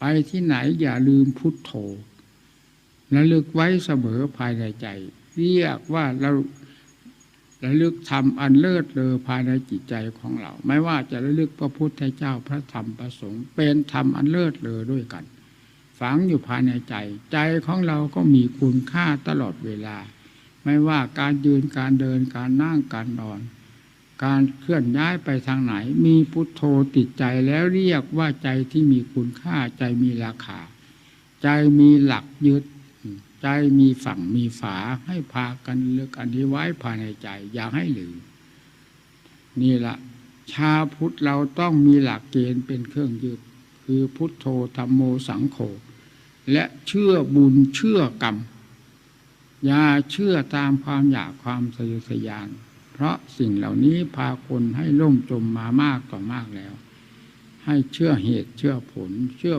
ไปที่ไหนอย่าลืมพุทโธระลึกไว้เสมอภายในใจ เรียกว่าเราระลึกทำอันเลิศเลอภายในจิตใจของเรา ไม่ว่าจะระลึกพระพุทธเจ้าพระธรรมพระสงฆ์เป็นธรรมอันเลิศเลอด้วยกัน ฝังอยู่ภายในใจ ใจของเราก็มีคุณค่าตลอดเวลา ไม่ว่าการยืนการเดินการนั่งการนอน การเคลื่อนย้ายไปทางไหน มีพุทโธติดใจแล้วเรียกว่าใจที่มีคุณค่าใจมีราคา ใจมีหลักยึด ใจมีฝั่งมีฝาให้พากันเลือกอันนี้ไว้ภายในใจ อย่าให้หลืมนี่ละชาพุทธเราต้องมีหลักเกณฑ์เป็นเครื่องยึด คือพุทโธธรรมโมสังโฆและเชื่อบุญเชื่อกรรมอย่าเชื่อตามความอยากความสยสยาน เพราะสิ่งเหล่านี้พาคนให้ล่มจมมามากต่อมากแล้ว ให้เชื่อเหตุเชื่อผลเชื่อ